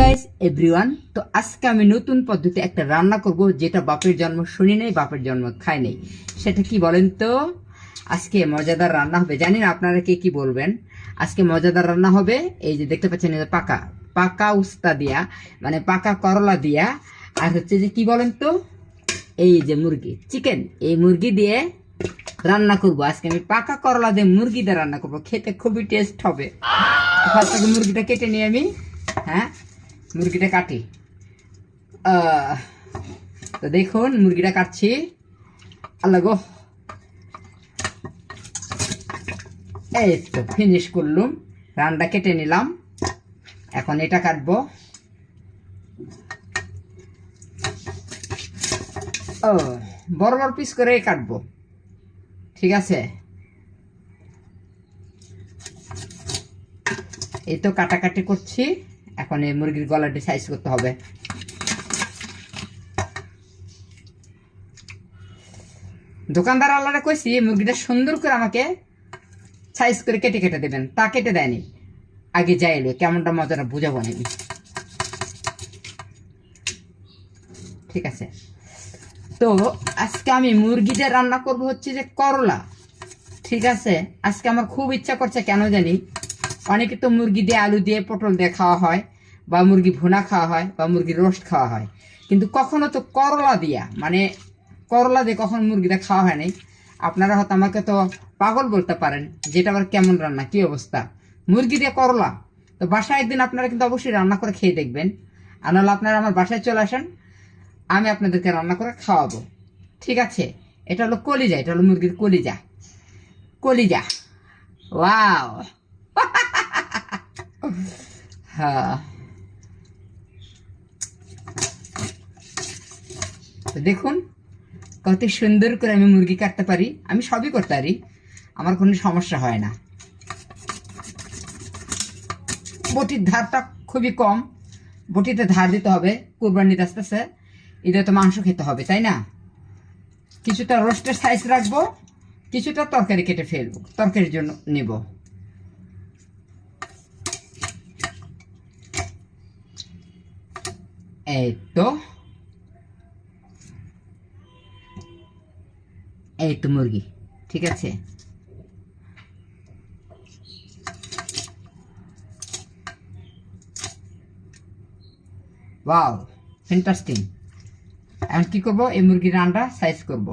Guys everyone তো আজকে আমি নতুন পদ্ধতি একটা রান্না করব, যেটা বাপের জন্ম শুনি নাই, বাপের জন্ম খাই নাই। সেটা কি বলেন তো? আজকে মজাদার রান্না হবে। জানি না আপনারা কে কি বলবেন। আজকে মজাদার রান্না হবে, এই যে দেখতে পাচ্ছেন পাকা। পাকা উস্তা দিয়া মানে পাকা করলা দিয়া, আর হচ্ছে যে কি বলেন তো? এই যে মুরগি, চিকেন। এই মুরগি দিয়ে রান্না করব। আজকে আমি পাকা করলা দিয়ে মুরগি দিয়ে রান্না করব। খেতে খুবই টেস্ট হবে। ফার্স্ট মুরগিটা কেটে নিয়ে আমি। হ্যাঁ? মুরগিটা কাটি। তো দেখুন, মুরগিটা কাটছি। আল্লাহ গো। এই তো ফিনিশ করলুম রান্না কেটে নিলাম। এখন এটা কাটবো। ও, বড় বড় পিস করে কাটবো। ঠিক আছে? এই তো কাটাকাটি করছি। এখন এই মুরগির গলাটি সাইজ করতে হবে। দোকানদার আল্লাহরে কইছি মুরগিটা সুন্দর করে আমাকে সাইজ করে কেটে কেটে দেবেন। তা কেটে দেয়নি। আগে যাইলো কেমনটা মজাটা বুঝাবো না ঠিক আছে। তো আজকে আমি মুরগিটা রান্না করব হচ্ছে যে করলা। ঠিক আছে? আজকে আমার খুব ইচ্ছা করছে, কেন জানি অনেকে তো মুরগি দিয়ে আলু দিয়ে পটল দিয়ে খাওয়া হয়, বা মুরগি ভুনা খাওয়া হয়, বা মুরগির রোস্ট খাওয়া হয়। কিন্তু কখনো তো করলা দিয়া মানে করলা দিয়ে কখনো মুরগিটা খাওয়া হয় নাই। আপনারা হয়তো আমাকে তো পাগল বলতে পারেন, যেটা আবার কেমন রান্না, কি অবস্থা? মুরগি দিয়ে করলা, তো বাসায় একদিন আপনারা কিন্তু অবশ্যই রান্না করে খেয়ে দেখবেন। আর নাহলে আপনারা আমার বাসায় চলে আসেন, আমি আপনাদেরকে রান্না করে খাওয়াবো। ঠিক আছে, এটা হলো কলিজা, এটা হলো মুরগির কলিজা। কলিজা, ওয়াও। হ্যাঁ। দেখুন, কত সুন্দর করে আমি মুরগি কাটতে পারি। আমি সবই করতে পারি, আমার কোনো সমস্যা হয় না। বটির ধারটা খুবই কম। বটিতে ধার দিতে হবে কুরবানিতে আস্তে আস্তে ঈদে তো মাংস খেতে হবে, তাই না? কিছুটা রোস্টের সাইজ রাখব, কিছুটা তরকারি কেটে ফেলব, তরকারির জন্য নেব। এই তো এই তো মুরগি, ঠিক আছে? ওয়াও ফ্যান্টাস্টিং এখন কি করব? এই মুরগির রানটা সাইজ করব।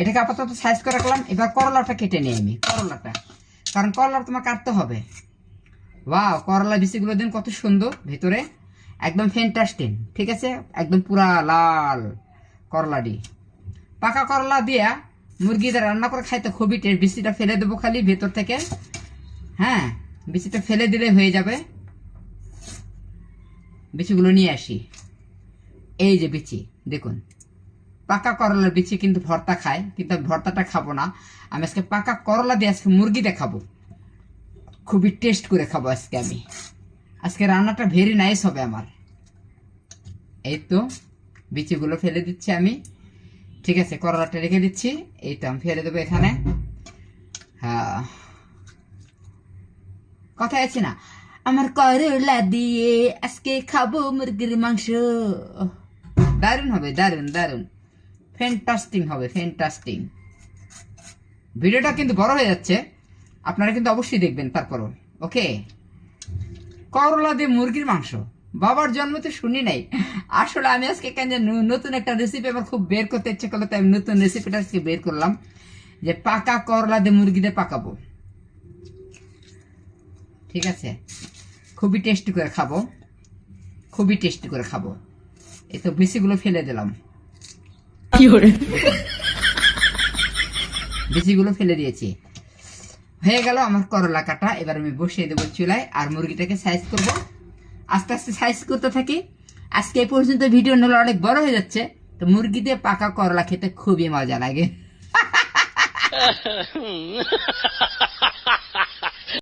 এটাকে আপাতত সাইজ করে রাখলাম। এবার করলাটা কেটে নিই আমি, করলাটা। কারণ করলা তোমার কাটতে হবে। ওয়াও করলা বিচিগুলো দিন কত সুন্দর, ভেতরে একদম ফ্যান্টাস্টিং ঠিক আছে? একদম পুরা লাল করলাটি পাকা করলা দিয়া মুরগিটা রান্না করে খাইতে খুবই টেস্ট বিচিটা ফেলে দেবো খালি ভেতর থেকে। হ্যাঁ বিচিটা ফেলে দিলে হয়ে যাবে। বিচিগুলো নিয়ে আসি। এই যে বিচি দেখুন। পাকা করলার বিচি কিন্তু ভর্তা খায়, কিন্তু ভর্তাটা খাব না। আমি আজকে পাকা করলা দিয়ে আজকে মুরগি দেখাবো। খুবই টেস্ট করে খাব আজকে আমি। আজকে রান্নাটা ভেরি নাইস হবে আমার। এই তো, বিচিগুলো ফেলে দিচ্ছি আমি। ঠিক আছে, করলাটা রেখে দিচ্ছি। এই তো আমি ফেলে দেবো এখানে। হ্যাঁ। কথা আছে না? আমার করলা দিয়ে আজকে খাব মুরগির মাংস। দারুণ হবে, দারুণ দারুণ। ফ্যান্টাস্টিং হবে ফ্যান্টাস্টিং ভিডিওটা কিন্তু বড় হয়ে যাচ্ছে। আপনারা কিন্তু অবশ্যই দেখবেন তারপরও ওকে করলা দিয়ে মুরগির মাংস বাবার জন্ম তো শুনি নাই। আসলে আমি আজকে কেন নতুন একটা রেসিপি আমার খুব বের করতে ইচ্ছে করল তাই আমি নতুন রেসিপিটা আজকে বের করলাম যে পাকা করলা দিয়ে মুরগি দিয়ে পাকাবো। ঠিক আছে? খুবই টেস্টি করে খাব। খুবই টেস্টি করে খাব। এই তো বিচিগুলো ফেলে দিলাম। বিচিগুলো ফেলে দিয়েছি। হয়ে গেল আমার করলা কাটা। এবার আমি বসিয়ে দেবো চুলায় আর মুরগিটাকে সাইজ করব। আস্তে আস্তে সাইজ করতে থাকি। আজকে এই পর্যন্ত ভিডিও নিলে অনেক বড় হয়ে যাচ্ছে। তো মুরগি দিয়ে পাকা করলা খেতে খুবই মজা লাগে।